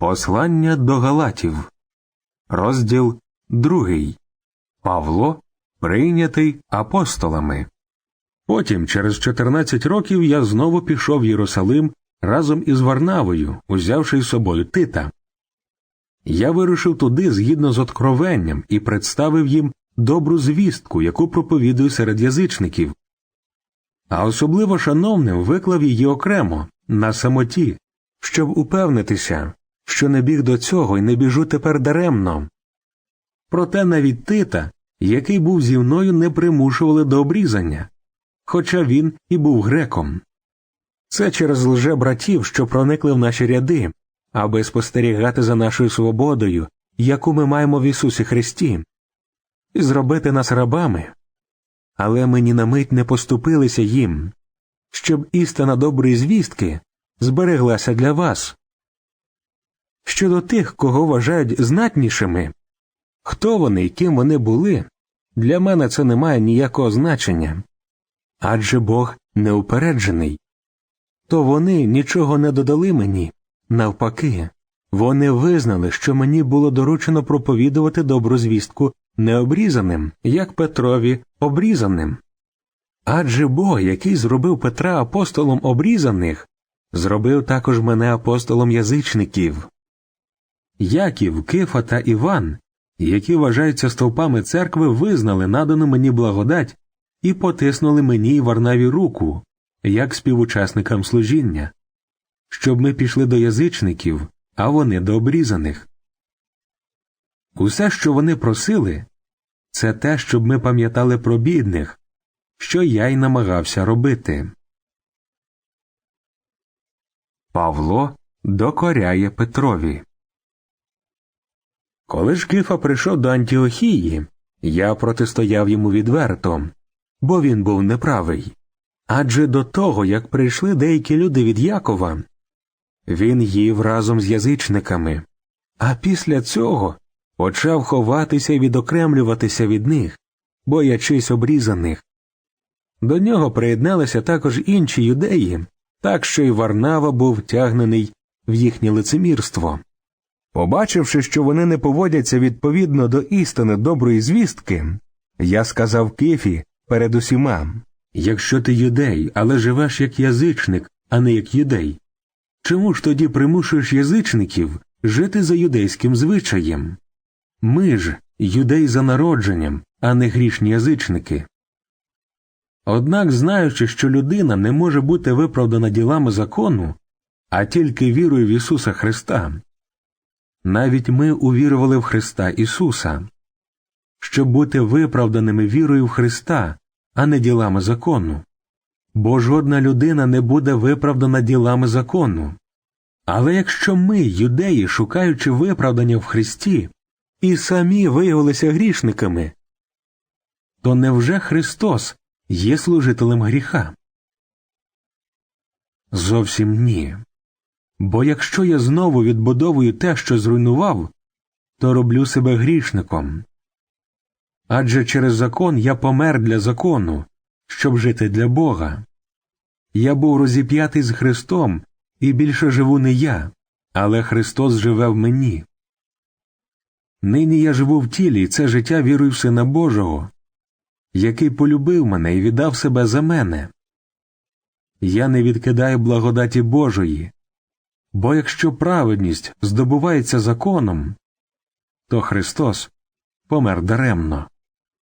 Послання до Галатів, розділ другий. Павло прийнятий апостолами. Потім, через 14 років, я знову пішов в Єрусалим разом із Варнавою, узявши з собою Тита. Я вирушив туди згідно з откровенням і представив їм добру звістку, яку проповідую серед язичників. А особливо шановним виклав її окремо, на самоті, щоб упевнитися, що не біг до цього і не біжу тепер даремно. Проте навіть Тита, який був зі мною, не примушували до обрізання, хоча він і був греком. Це через лже братів, що проникли в наші ряди, аби спостерігати за нашою свободою, яку ми маємо в Ісусі Христі, і зробити нас рабами. Але ми ні на мить не поступилися їм, щоб істина доброї звістки збереглася для вас. Щодо тих, кого вважають знатнішими, хто вони і ким вони були, для мене це не має ніякого значення. Адже Бог неупереджений. То вони нічого не додали мені, навпаки, вони визнали, що мені було доручено проповідувати добру звістку необрізаним, як Петрові обрізаним. Адже Бог, який зробив Петра апостолом обрізаних, зробив також мене апостолом язичників. Яків, Кифа та Іван, які вважаються стовпами церкви, визнали надану мені благодать і потиснули мені й Варнаві руку, як співучасникам служіння, щоб ми пішли до язичників, а вони до обрізаних. Усе, що вони просили, це те, щоб ми пам'ятали про бідних, що я й намагався робити. Павло докоряє Петрові. Коли ж Кифа прийшов до Антіохії, я протистояв йому відверто, бо він був неправий. Адже до того, як прийшли деякі люди від Якова, він їв разом з язичниками, а після цього почав ховатися і відокремлюватися від них, боячись обрізаних. До нього приєдналися також інші юдеї, так що й Варнава був втягнений в їхнє лицемірство. Побачивши, що вони не поводяться відповідно до істини доброї звістки, я сказав Кифі перед усіма Якщо ти юдей, але живеш як язичник, а не як юдей, чому ж тоді примушуєш язичників жити за юдейським звичаєм? Ми ж юдей за народженням, а не грішні язичники. Однак, знаючи, що людина не може бути виправдана ділами закону, а тільки вірою в Ісуса Христа, навіть ми увірували в Христа Ісуса, щоб бути виправданими вірою в Христа, а не ділами закону. Бо жодна людина не буде виправдана ділами закону. Але якщо ми, юдеї, шукаючи виправдання в Христі, і самі виявилися грішниками, то невже Христос є служителем гріха? Зовсім ні. Бо якщо я знову відбудовую те, що зруйнував, то роблю себе грішником. Адже через закон я помер для закону, щоб жити для Бога. Я був розіп'ятий з Христом, і більше живу не я, але Христос живе в мені. Нині я живу в тілі, і це життя вірую в Сина Божого, який полюбив мене і віддав себе за мене. Я не відкидаю благодаті Божої, бо якщо праведність здобувається законом, то Христос помер даремно.